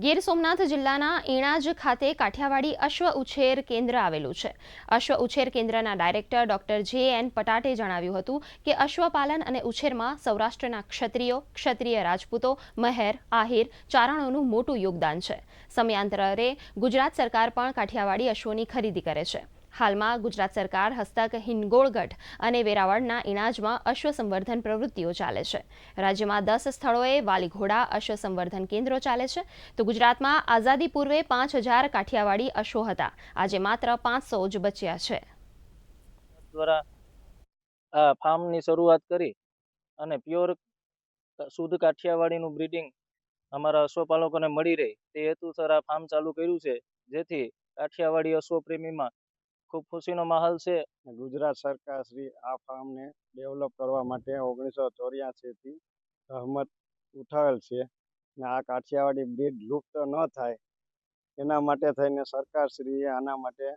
ગીર સોમનાથ જિલ્લાના ઈણાજ ખાતે કાઠિયાવાડી અશ્વ ઉછેર કેન્દ્ર આવેલું છે. અશ્વ ઉછેર કેન્દ્રના director doctor J N Patate જણાવ્યું હતું કે અશ્વપાલન અને ઉછેરમાં સૌરાષ્ટ્રના ક્ષત્રિયો, ક્ષત્રિય રાજપૂતો, મહેર, આહિર ચારણોનું મોટું યોગદાન છે. સમયાંતરે ગુજરાત સરકાર પણ કાઠિયાવાડી અશ્વોની ખરીદી કરે છે. હાલમાં ગુજરાત સરકાર હસ્તક હિંગોળગઢ અને વેરાવળના ઇણાજમાં અશ્વ સંવર્ધન પ્રવૃત્તિઓ ચાલે છે. રાજ્યમાં દસ સ્થળોએ વાલીઘોડા અશ્વ સંવર્ધન કેન્દ્રો ચાલે છે. તો ગુજરાતમાં આઝાદી પૂર્વે પાંચ હજાર કાઠિયાવાડી અશ્વો હતા. આજે માત્ર પાંચસો જ બચ્યા છે. દ્વારા ફાર્મની શરૂઆત કરી અને પ્યોર શુદ્ધ કાઠિયાવાડીનું બ્રીડિંગ અમારા અશ્વપાલકોને મળી રહે. તે હેતુસર આ ફાર્મ ચાલુ કર્યું છે. જેથી કાઠિયાવાડી અશ્વ પ્રેમીમાં ખૂબ ખુશીનો માહોલ છે. ગુજરાત સરકાર શ્રી આ ફાર્મને ડેવલપ કરવા માટે ઓગણીસો ચોર્યાસીથી સહમત ઉઠાવેલ છે. ને આ કાઠિયાવાડી બ્રીડ લુપ્ત ન થાય એના માટે થઈને સરકારશ્રીએ આના માટે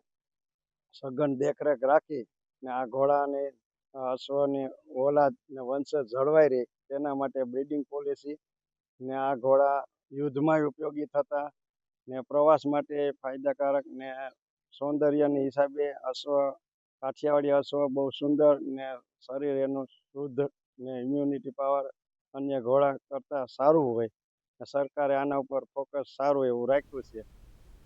સઘન દેખરેખ રાખી ને આ ઘોડાને અશ્વની ઓલાદ ને વંશજ જળવાઈ રહે તેના માટે બ્રીડિંગ પોલિસી ને આ ઘોડા યુદ્ધમાં ઉપયોગી થતા ને પ્રવાસ માટે ફાયદાકારક ને સૌંદર્યની હિસાબે અશ્વ, કાઠિયાવાડી અશ્વ બહુ સુંદર ને શરીર એનું શુદ્ધ ને ઇમ્યુનિટી પાવર અન્ય ઘોડા કરતાં સારું હોય. સરકારે આના ઉપર ફોકસ સારું એવું રાખ્યું છે.